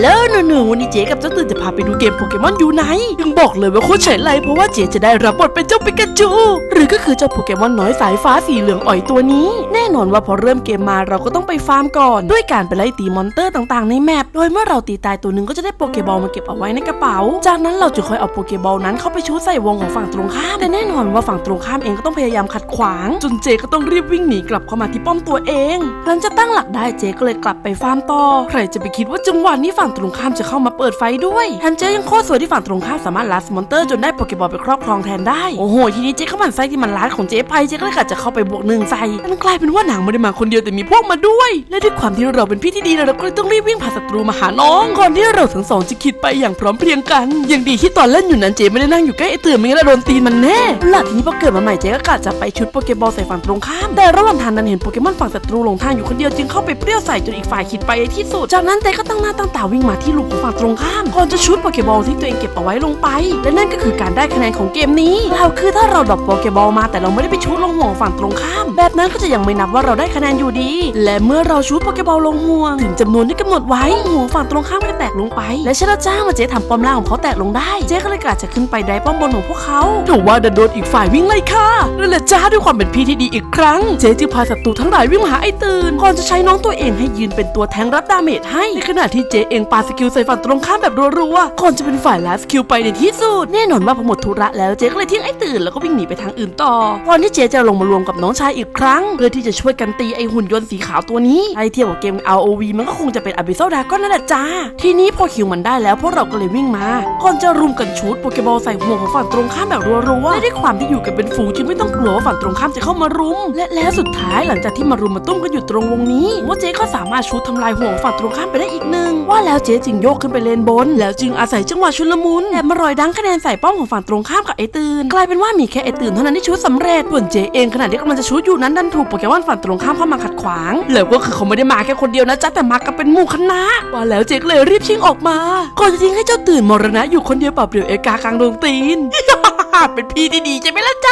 แล้วหนูๆวันนี้เจ๊กับเจ้าตื่นจะพาไปดูเกมโปเกมอนยูไนยังบอกเลยว่าโคตรเฉยไรเพราะว่าเจ๊จะได้รับบทเป็นเจ้าปิกาจู หรือก็คือเจ้าโปเกมอนน้อยสายฟ้าสีเหลืองอ่อยตัวนี้ แน่นอนว่าพอเริ่มเกมมาเราก็ต้องไปฟาร์มก่อน ด้วยการไปไล่ตีมอนเตอร์ต่างๆในแมปโดยเมื่อเราตีตายตัวหนึ่งก็จะได้โปเกบอลมาเก็บเอาไว้ในกระเป๋า จากนั้นเราจะค่อยเอาโปเกบอลนั้นเข้าไปชูใส่วงของฝั่งตรงข้ามแต่แน่นอนว่าฝั่งตรงข้ามเองก็ต้องพยายามขัดขวางจนเจ๊ก็ต้องรีบวิ่งหนีกลับเข้ามาที่ป้อมตัวเองหลังจากตั้งหลักได้เจก็เลยกลับไปฟาร์มต่อใครจะไปคิดว่าจังหวะนี้ฝั่งตรงข้ามจะเข้ามาเปิดไฟด้วยแถมเจยังโคตรสวยที่ฝั่งตรงข้ามสามารถลัดมอนเตอร์จนได้โปเกบอลไปครอบครองแทนได้ โอ้โห ทีนี้เจก็หมันไส้ที่มันลัดของเจไปเจก็เลยกะจะเข้าไปบวกหนึ่งใส่มันกลายเป็นว่าหนางไม่ได้มาคนเดียวแต่มีพวกมาด้วย และด้วยความที่เราเป็นพี่ที่ดีเราก็เลยต้องรีบวิ่งผ่านศัตรูมาหาน้องก่อนที่เราทั้งสองจะคิดไปอย่างพร้อมเพรียงกันยังดีที่ตอนเล่นอยู่นั้นเจไม่ได้นั่งอยู่ใกล้ไอ้เตือนไม่งั้นเราโดนตีมันแน่หลังทีนี้พอเกิดมาใหม่เจก็กะจะไปชุดโปเกบอลใส่ฝั่งตรงข้ามแต่ระหว่างทางนั้นเห็นโปเกมอนฝั่งศัตรูหลงทางอยู่คนเดียวจึงเข้าไปเปรี้ยวใส่จนอีกฝ่ายคิดไปที่สุดจากนั้นเจ๊ก็ตั้งหน้าตั้งตาวิ่งมาที่ลูกของฝั่งตรงข้ามก่อนจะชุดโปเกบอลที่ตัวเองเก็บเอาไว้ลงไป และนั่นก็คือการได้คะแนนของเกมนี้เราคือถ้าเราดรอปโปเกบอลมาแต่เราไม่ได้ไปชุดลงห่วงฝั่งตรงข้าม แบบนั้นก็จะยังไม่นับว่าเราได้คะแนนอยู่ดี และเมื่อเราชุดโปเกบอลลงห่วง ถึงจำนวนที่กำหนดไว้ห่วงฝั่งตรงข้ามก็จะแตกลงไป และเชลจ้ามาเจ๊ทำป้อมล่างของเขาแตกลงได้ เจ๊ก็เลยกะจะขึ้นไปได้ป้อมบนของพวกเขาถือว่าดันโดนอีกฝ่ายวิ่งไล่ค่ะนั่นแหละจ้าด้วยความเป็นพี่ที่ดีอีกครั้ง เจ๊จึงพาศัตรูทั้งหลายวิ่งมาหาไอ้ตื่นก่อนจะใช้น้องตัวเองให้ยืนเป็นตัวแทงรับดาเมจให้ในขณะที่เจ๊เองปาสกิลใส่ฝั่งตรงข้ามแบบรัวๆก่อนจะเป็นฝ่ายลาสกิลไปในที่สุด แน่นอนว่าพอหมดธุระแล้วเจ๊ก็เลยทิ้งไอ้ตื่นแล้วก็วิ่งหนีไปทางอื่นต่อก่อนที่เจ๊จะลงมารวมกับน้องชายอีกครั้ง เพื่อที่จะช่วยกันตีไอ้หุ่นยนต์สีขาวตัวนี้ไอเทียบกับเกม ROV มันก็คงจะเป็นอ b ิ s ซดาก็นั่นแหละจ้า ทีนี้พอคิวมันได้แล้วพวกเราก็เลยวิ่งมา ก่อนจะรุมกันชูดโปเกบอลใส่ห่วของฝั่งตรงข้ามแบบรัวๆและด้วยความที่อยู่กันเป็นฝูงจึงไม่ต้องกลัวว่าฝั่งตรงข้ามจะเข้ามารุม และแล้วสุดท้ายหลังจากที่มารุมมาตุ้มกันอยู่ตรงวงนี้ว่าเจ๊ก็สามารถชูดทำลายห่วฝั่งตรงข้ามไปได้อีกหนึ่งว่าแล้วเจ๊จึงโยกขึ้นไปเลนบน แล้วจึงอาศัยจังหวะชุลมุนแอบมารอยดังคะแนนใส่ป้อมของฝั่งตรงข้ามกับไอ้ตื่นกลายเป็นว่ามีแค่ไอ้ตื่นเท่านั้นที่ชูดสำเร็จส่วนเจ๊เองขณะที่กำลังจะชูดอยู่นั้นดันถูกโปเกมอนฝั่งตรงข้ามเข้ามาขัดขวาง แล้วก็คือเขาไม่ได้มาแค่คนเดียวนะจ๊ะแต่มากันเป็นหมู่คณะว่าแล้วเจ๊ก็เลยรีบชิงออกมาก่อนจะทิ้งให้เจ้าตื่นมรณะอยู่คนเดียวเปล่าเปลี่ยวเอกากลางดวงตีนเป็นพี่ที่ดีใช่ไหมล่ะจ๊ะ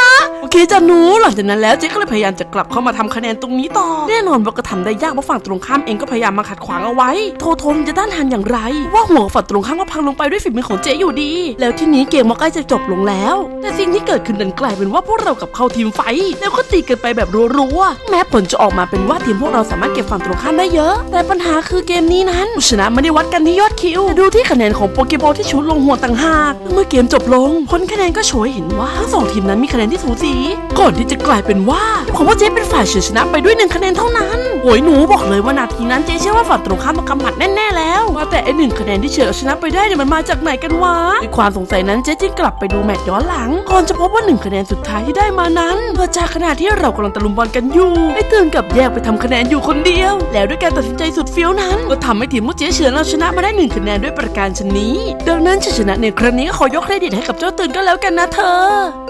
โอเคจ้ะหนูหลังจากนั้นแล้วเจ๊ก็เลยพยายามจะกลับเข้ามาทำคะแนนตรงนี้ต่อ แน่นอนว่าก็ทำได้ยากเพราะฝั่งตรงข้ามเองก็พยายามมาขัดขวางเอาไว้ โทโทนจะต้านทานอย่างไร ว่าหัวฝั่งตรงข้ามก็พังลงไปด้วยฝีมือของเจ๊อยู่ดี แล้วทีนี้เกมมันใกล้จะจบลงแล้ว แต่สิ่งที่เกิดขึ้นดันกลายเป็นว่าพวกเรากับเข้าทีมไฟ แล้วก็ตีกันไปแบบรัวๆแม้ผลจะออกมาเป็นว่าทีมพวกเราสามารถเก็บฝั่งตรงข้ามได้เยอะ แต่ปัญหาคือเกมนี้นั้นผู้ชนะไม่ได้วัดกันที่ยอดคิวแต่ดูที่คะแนนของโปเกบอลที่ชุดลงหัวต่างหากเมื่อเกมจบลงผลคะแนนก็โชยเห็นว่าทั้งสองทีมนั้นมีคะแนนที่สูสีก่อนที่จะกลายเป็นว่าของว่าเจ๊เป็นฝ่ายเฉยชนะไปด้วยหนึ่งคะแนนเท่านั้นโอ้ยหนูบอกเลยว่านาทีนั้นเจ๊เชื่อว่าฝั่งตรงข้ามมากำหมัดแน่ๆแล้วว่าแต่ไอหนึ่งคะแนนที่เฉยเอาชนะไปได้เนี่ยมันมาจากไหนกันวะด้วยความสงสัยนั้นเจ๊จึงกลับไปดูแมตช์ย้อนหลังก่อนจะพบว่าหนึ่งคะแนนสุดท้ายที่ได้มานั้นเกิดจากขณะที่เรากำลังตะลุมบอลกันอยู่ไอเตือนกับแยกไปทำคะแนนอยู่คนเดียว แล้วด้วยการตัดสินใจสุดเฟี้ยวนั้นก็ทำให้ทีมมุกเจ๊เฉือนเราชนะมาได้หนึ่งคะแนนด้วยประการชนนี้ ดังนั้นชัยชนะในครั้งนี้ก็ขอยกเครดิตให้กับเจ้าตื่นก็แล้วกันนะเธอ